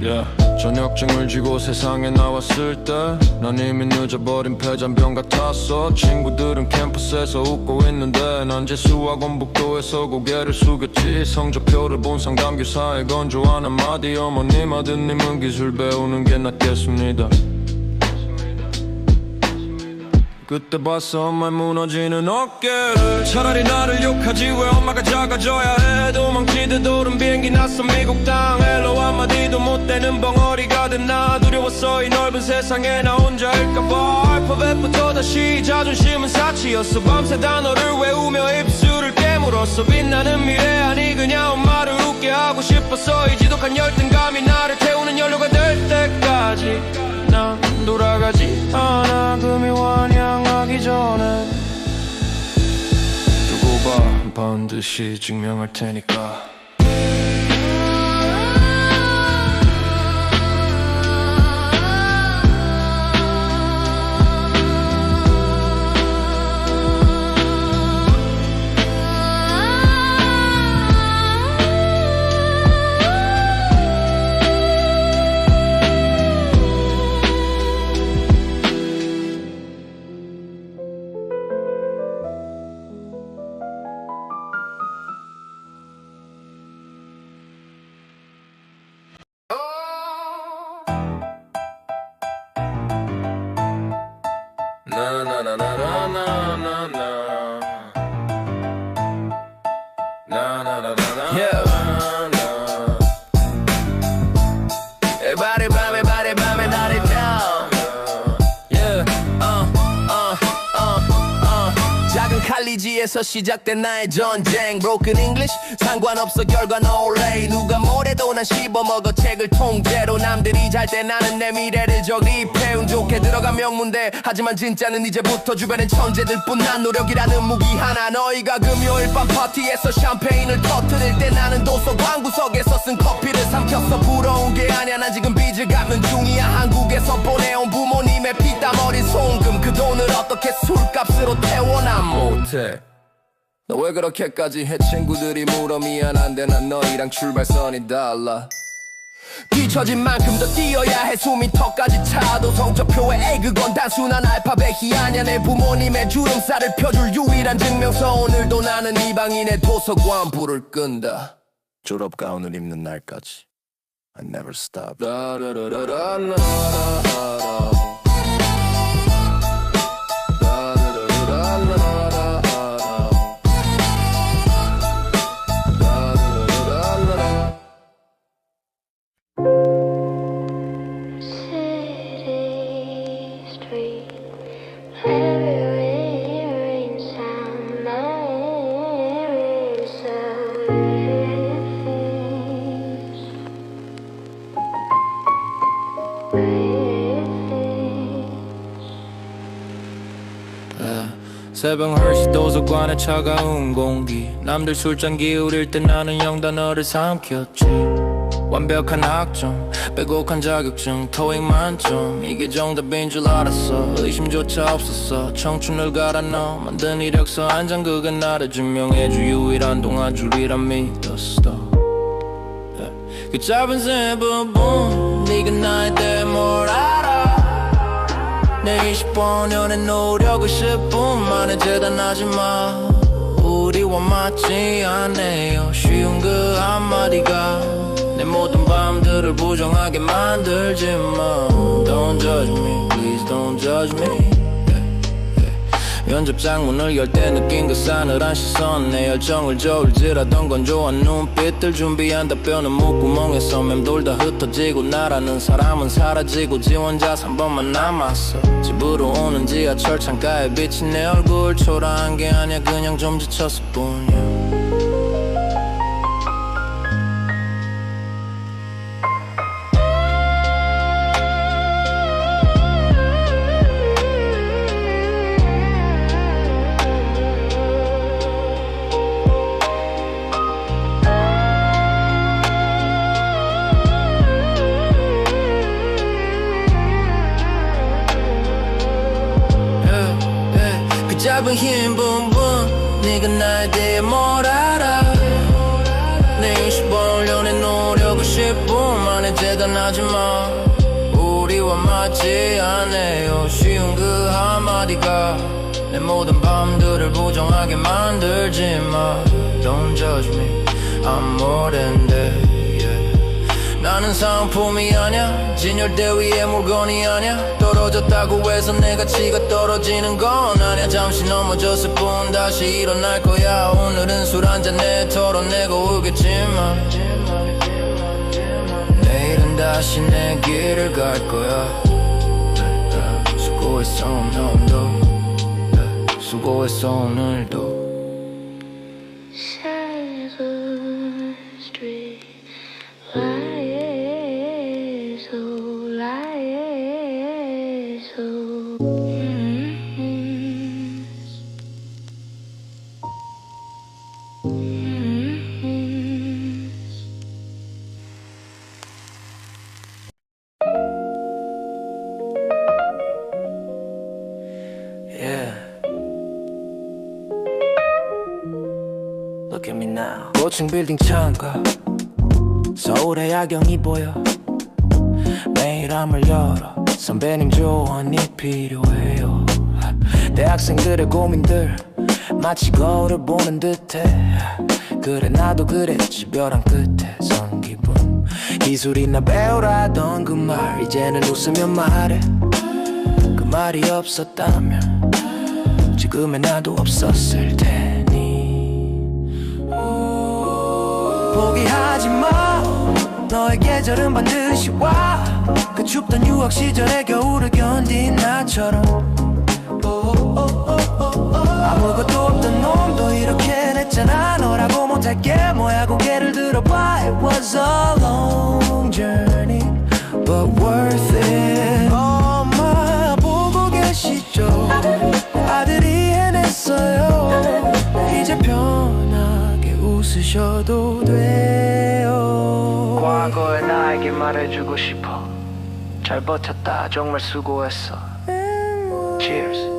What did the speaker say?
Yeah. 저녁증을 쥐고 세상에 나왔을 때 난 이미 늦어버린 폐잔병 같았어. 친구들은 캠퍼스에서 웃고 있는데 난 재수학 원북도에서 고개를 숙였지. 성적표를 본 상담 교사의 건조한 한마디 어머님 아드님은 기술 배우는 게 낫겠습니다 그때 봤어 엄마의 무너지는 어깨를. 차라리 나를 욕하지 왜 엄마가 작아져야 해 도망치듯 오른 비행기 낯선 미국 땅. 헬로 한마디도 못 되는 벙어리가 됐나 두려웠어 이 넓은 세상에. 나 혼자일까봐. 알파벳부터 다시 자존심은 사치였어. 밤새 단어를 외우며 입술을 깨물었어. 빛나는 미래 아니 그냥 반드시 증명할 테니까 Yeah. 칼리지에서 시작된 나의 전쟁. Broken English? 상관없어 결과 no lay 누가 뭐래도 난 씹어먹어 책을 통째로. 남들이 잘 때 나는 내 미래를 적립해 운 좋게 들어간 명문대. 하지만 진짜는 이제부터 주변엔 천재들 뿐. 난 노력이라는 무기 하나. 너희가 금요일 밤 파티에서 샴페인을 터뜨릴 때 나는 도서관 구석에서 쓴 커피를 삼켰어. 부러운 게 아니야. 난 지금 빚을 갚는 중이야. 한국에서 보내온 부모님의 피땀 어린 송금. 그 돈을 어떻게 술값으로 태워 난 못해 너왜 그렇게까지 해? 친구들이 물어 미안한데 난 너희랑 출발선이 달라. 뒤처진 만큼 더 뛰어야 해. 숨이 턱까지 차도 성적표에. A 그건 단순한 알파벳이 아냐 내 부모님의 주름살을 펴줄 유일한 증명서. 오늘도 나는 이방인의 도서관 불을 끈다. 졸업 가운을 입는 날까지. I never stop 새벽 헐시 도서관의 차가운 공기. 남들 술잔 기울일 때 나는 영단어를 삼켰지. 완벽한 학점 빼곡한 자격증 토익 만점. 이게 정답인 줄 알았어. 의심조차 없었어. 청춘을 갈아 넣어 만든 이력서 한 장. 그건 나를 증명해줄 유일한 동아줄이란 믿었어. 그 짧은 세부분 네가 나에 대해 뭘 알아 내 25년의 노력을 10분 만에 재단하지 마. 우리와 맞지 않네요. 쉬운 그 한마디가 내 모든 밤들을 부정하게 만들지 마. Don't judge me, please don't judge me 면접 장문을 열 때 느낀 그 싸늘한 시선. 내 열정을 저울질하던 건조한 눈빛들 준비한 답변은 목구멍에서 맴돌다 흩어지고 나라는 사람은 사라지고 지원자 3번만 남았어. 집으로 오는 지하철 창가에 비친 내 얼굴. 초라한 게 아니야. 그냥 좀 지쳤을 뿐이야 짧은 흰 부분. 네가 나에 대해 뭘 알아? 내 25년의 노력을 10분 만에 재단하지 마. 우리와 맞지 않아요. 쉬운 그 한마디가 내 모든 밤들을 부정하게 만들지 마. Don't judge me. I'm more than that. 나는 상품이 아냐 진열대 위에 물건이 아냐 떨어졌다고 해서 내 가치가 떨어지는 건 아냐 잠시 넘어졌을 뿐 다시 일어날 거야. 오늘은 술 한잔 내 털어내고 울겠지만 내일은 다시 내 길을 갈 거야. 수고했어 오늘도. 수고했어 오늘도 5층 빌딩 창가. 서울의 야경이 보여. 매일 암을 열어. 선배님 조언이 필요해요. 대학생들의 고민들 마치 거울을 보는 듯해. 그래 나도 그랬지. 벼랑 끝에 선 기분. 기술이나 배우라던 그 말. 이제는 웃으며 말해. 그 말이 없었다면 지금의 나도 없었을 텐데. 포기하지 마. 너의 계절은 반드시 와 그 춥던 유학 시절의 겨울을 견딘 나처럼. 아무것도 없던 놈도 이렇게 냈잖아. 너라고 못할 게. 뭐야 고개를 들어봐. It was a long journey but worth it. 엄마 보고 계시죠? 아들이 해냈어요. 이제 편하게 웃으셔도 돼요. 과거의 나에게 말해주고 싶어. 잘 버텼다. 정말 수고했어. Cheers